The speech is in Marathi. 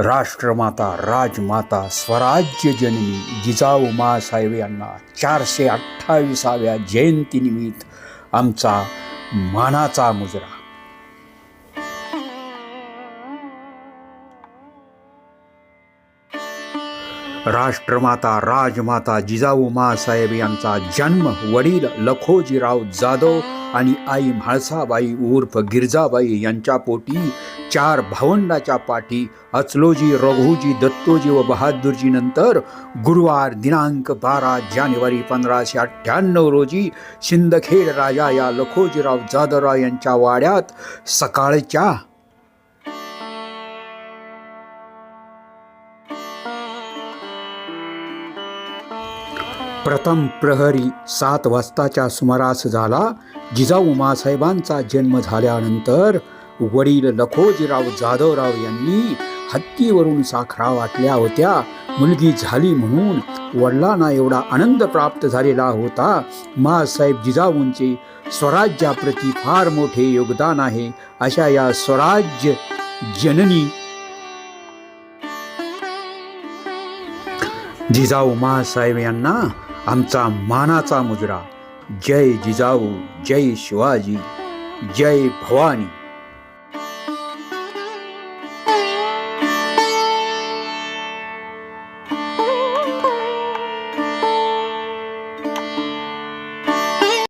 राष्ट्रमाता राजमाता स्वराज्य जननी जिजाऊ मासाहेब यांना चारशे अठ्ठावीसाव्या जयंतीनिमित्त आमचा मानाचा मुजरा. राष्ट्रमाता राजमाता जिजाऊ मासाहेब यांचा जन्म वडील लखोजीराव जाधव आणि आई म्हाळसाबाई उर्फ गिरजाबाई यांच्या पोटी चार भावंडाच्या पाठी अचलोजी रघुजी दत्तोजी व बहादूरजी नंतर गुरुवार दिनांक बारा जानेवारी पंधराशे अठ्ठ्याण्णव रोजी सिंदखेड राजा या लखोजीराव जाधवराव यांच्या वाड्यात सकाळच्या प्रथम प्रहरी सात वाजताच्या सुमारास झाला. जिजाऊ मासाहेबांचा जन्म झाल्यानंतर वडील लखोजीराव जाधवराव यांनी हत्तीवरून साखरा वाटल्या होत्या. मुलगी झाली म्हणून वडिलांना एवढा आनंद प्राप्त झालेला होता. मासाहेब जिजाऊंचे स्वराज्याप्रती फार मोठे योगदान आहे अशा या स्वराज्य जननी जिजाऊ मासाहेब यांना आमचा मानाचा मुजरा. जय जिजाऊ जय शिवाजी जय भवानी.